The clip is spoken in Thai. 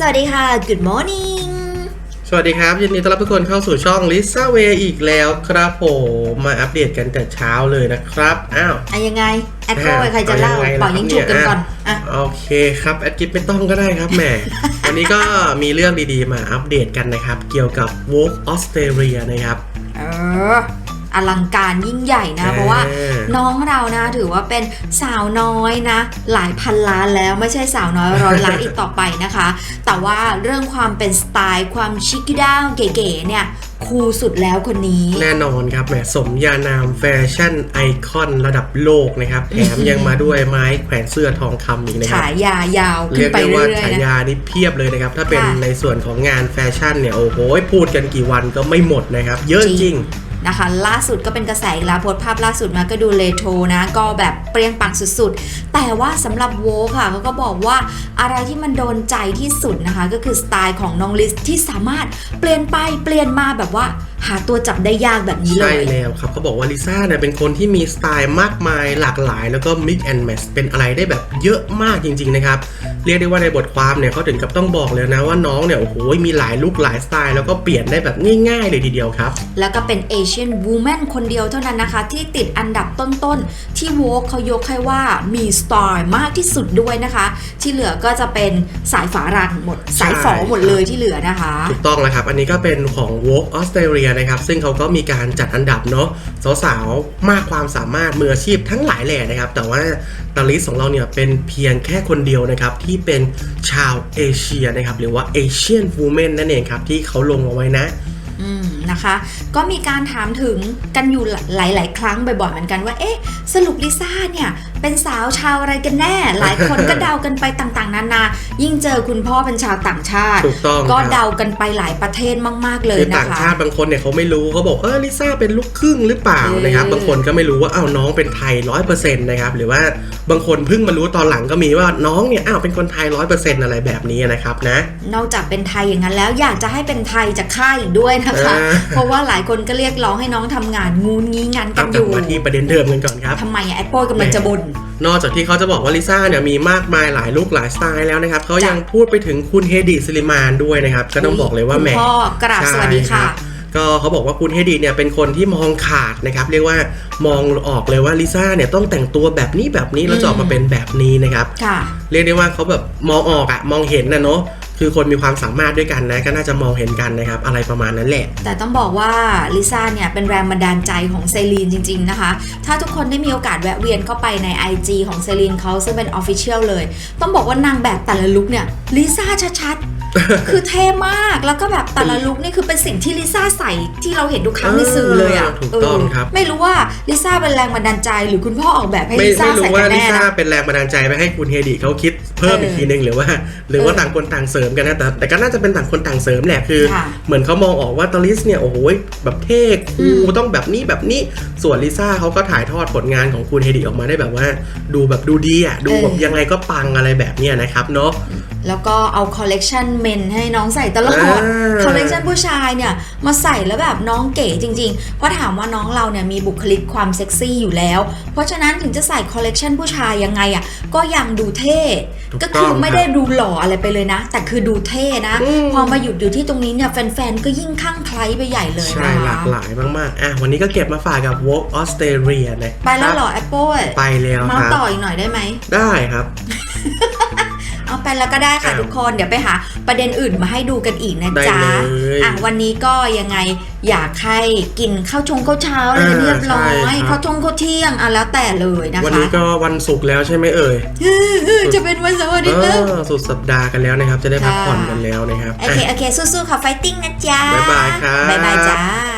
สวัสดีค่ะ Good morning สวัสดีครับ ยินดีต้อนรับทุกคนเข้าสู่ช่อง Lisa Way อีกแล้วครับผมมาอัปเดตกันแต่เช้าเลยนะครับ อ้าวอะยังไง แอดโก้ใครจะเล่าอยังไงเป่ายิงจุกกันก่อน อะ โอเคครับแอดกิฟไม่ต้องก็ได้ครับแหม วันนี้ก็มีเรื่องดีๆมาอัปเดตกันนะครับ เกี่ยวกับ w o l k Australia นะครับ เออ อลังการยิ่งใหญ่นะอ่าเพราะว่าน้องเรานะถือว่าเป็นสาวน้อยนะ หลายพันล้านแล้วไม่ใช่สาวน้อยร้อยล้านอีกต่อไปนะคะ แต่ว่าเรื่องความเป็นสไตล์ความชิคกี้ด้าวเก๋ๆเนี่ยคูลสุดแล้วคนนี้ แน่นอนครับแหมสมญานามแฟชั่นไอคอนระดับโลกนะครับ แถมยังมาด้วยไม้แขวนเสื้อทองคำอีกนะครับฉายายาวขึ้เรีนยกไปได้เรื่ว่าอยฉาๆนะยานี่เพียบเลยนะครับ ถ้าเป็นค่ะในส่วนของงานแฟชั่นเนี่ย โอ้โหพูดกันกี่วันก็ไม่หมดนะครับ เยอะจริงจริง นะคะ ล่าสุดก็เป็นกระแสอีกแล้วโพสภาพล่าสุดมาก็ดูเลโทรนะ ก็แบบเปรี้ยงปังสุดๆ แต่ว่าสำหรับโวค่ะเขาก็บอกว่าอะไรที่มันโดนใจที่สุดนะคะ ก็คือสไตล์ของน้องลิสที่สามารถเปลี่ยนไปเปลี่ยนมาแบบว่าหาตัวจับได้ยากแบบนี้เลย ใช่แล้วครับเขาบอกว่าลิซ่าเนี่ยเป็นคนที่มีสไตล์มากมายหลากหลาย แล้วก็ mix and match เป็นอะไรได้แบบเยอะมากจริง ๆ นะครับ เรียกได้ว่าในบทความเนี่ยเขาถึงกับต้องบอกเลยนะว่าน้องเนี่ยโอ้โหมีหลายลุคหลายสไตล์แล้วก็เปลี่ยนได้แบบง่าย ๆ เลยทีเดียวครับ แล้วก็เป็นเอเชียนวูแมนคนเดียวเท่านั้นนะคะ ที่ติดอันดับต้นๆ ที่โวกเขายกให้ว่ามีสไตล์มากที่สุดด้วยนะคะ ที่เหลือก็จะเป็นสายฝารังหมด สายฝอหมดเลยที่เหลือนะคะถูกต้องแล้วครับ อันนี้ก็เป็นของ w o k Australia นะครับซึ่งเขาก็มีการจัดอันดับเนาะสาวๆมากความสามารถมืออาชีพทั้งหลายแหล่นะครับแต่ว่าตาลิสของเราเนี่ยเป็นเพียงแค่คนเดียวนะครับที่เป็นชาวเอเชียนะครับหรือว่า Asian Women นั่นเองครับที่เขาลงเอาไว้นะ นะคะ ก็มีการถามถึงกันอยู่หลาย ๆ ครั้งบ่อยๆเหมือนกันว่าเอ๊ะสรุปลิซ่าเนี่ยเป็นสาวชาวอะไรกันแน่ หลายคนก็เดากันไปต่างๆ นานา ยิ่งเจอคุณพ่อเป็นชาวต่างชาติ ถูกต้องก็ครับ เดากันไปหลายประเทศมากๆเลยคือนะต่างคะชาติบางคนเนี่ยเขาไม่รู้เขาบอกเออลิซ่าเป็นลูกครึ่งหรือเปล่าเออนะครับบางคนก็ไม่รู้ว่าอ้าวน้องเป็นไทยร้อยเปอร์เซ็นต์นะครับหรือว่าบางคนเพิ่งมารู้ตอนหลังก็มีว่าน้องเนี่ยอ้าวเป็นคนไทยร้อยเปอร์เซ็นต์อะไรแบบนี้นะครับนะ นอกจากเป็นไทยอย่างนั้นแล้วอยากจะให้เป็นไทยจากค่ายอีกด้วยนะคะอ่าเพราะว่าหลายคนก็เรียกร้องให้น้องทำงานงูงี้งานกัเอานกอลับยู่มาที่ประเด็นเดิมกันก่อนครับ ทำไมอะแอปเปิลกำลังจะบ่น นอกจากที่เขาจะบอกว่าลิซ่าเนี่ยมีมากมายหลายลุคหลายสไตล์แล้วนะครับเขาจ้ะยังพูดไปถึงคุณเฮดิซิลิมานด้วยนะครับ ก็ต้องบอกเลยว่าคุณแหมพ่อกราบสวัสดีค่ะ ใช่รับก็เขาบอกว่าคุณเฮดิเนี่ยเป็นคนที่มองขาดนะครับเรียกว่ามองออกเลยว่าลิซ่าเนี่ยต้องแต่งตัวแบบนี้แบบนี้แล้วจะออกมาเป็นแบบนี้นะครับ ค่ะ เรียกได้ว่าเขาแบบมองออกอะมองเห็นนะเนาะ คือคนมีความสามารถด้วยกันนะก็น่าจะมองเห็นกันนะครับ อะไรประมาณนั้นแหละ แต่ต้องบอกว่าลิซ่าเนี่ยเป็นแรงบันดาลใจของเซรีนจริง ๆ นะคะ ถ้าทุกคนได้มีโอกาสแวะเวียนเข้าไปใน IG ของเซรีนเขาซึ่งเป็น Official เลย ต้องบอกว่านางแบบแต่ละลุคเนี่ยลิซ่าชัดๆ คือเท่มากแล้วก็แบบแต่ละลุคนี่คือเป็นสิ่งที่ลิซ่าใส่ที่เราเห็นทุกครั้งในสื่อเลยอะเออถูกต้องครับเไม่รู้ว่าลิซ่าเป็นแรงบันดาลใจ หรือคุณพ่อออกแบบให้ไม่ลิซ่าไม่รู้ใส่ว่ากันลิแน่ซ่านะเป็นแรงบันดาลใจไปให้คุณเฮดิเขาคิดเพิ่มเอออีกทีนึงหรือว่า หรือว่าเออต่างคนต่างเสริมกันนะแต่แต่ก็น่าจะเป็นต่างคนต่างเสริมแหละคือค่ะเหมือนเขามองออกว่าตอลิสเนี่ยโอ้โหแบบเท่คูอืมลต้องแบบนี้แบบนี้ส่วนลิซ่าเขาก็ถ่ายทอดผลงานของคุณเฮดิออกมาได้แบบว่า ดูแบบดูดีอะดูแบบยังไงก็ปังอะไรแบบเนี้ยนะครับเนาะแล้วก็เอาคอลเลกชันเมนให้น้องใส่ตลอดอ่าคอลเลกชันผู้ชายเนี่ยมาใส่แล้วแบบน้องเก๋จริงๆ เพราะถามว่าน้องเราเนี่ยมีบุคลิกความเซ็กซี่อยู่แล้ว เพราะฉะนั้นถึงจะใส่คอลเลกชันผู้ชายยังไงอะก็ยังดูเท่ถูกก็คือต้องไม่ได้ดูหล่ออะไรไปเลยนะ แต่คือดูเท่นะอืมพอมาหยุดอยู่ที่ตรงนี้เนี่ยแฟนๆ ก็ยิ่งข้างใคล้ไปใหญ่เลยใช่นะหลาคะกหลายมากๆ อะ วันนี้ก็เก็บมาฝากกับ Walk Australia นะไปแล้วเหรอแอปเปิลไปแล้วเมาครับต่ออีกหน่อยได้ไหม ได้ครับ เอาไปแล้วก็ได้ค่ะอ้าวทุกคนเดี๋ยวไปหาประเด็นอื่นมาให้ดูกันอีกนะได้จ๊ะเลยอะวันนี้ก็ยังไงอยากให้กินข้าวชงข้าวเช้าอะไรกันอ่าเรียบร้อใช่ยครับข้าวชงข้าวเที่ยงอะแล้วแต่เลยนะวันคะนี้ก็วันศุกร์แล้วใช่ไหมเอ่ยเออเออจะเป็นวันเสาร์อาทิตย์แล้วเออสุดสัปดาห์กันแล้วนะครับ จะได้พักค่ะผ่อนกันแล้วนะครับโอเคอะโอเคสู้ๆค่ะไฟติ้งนะจ๊ะบ๊ายบายครับบ๊ายบายจ้า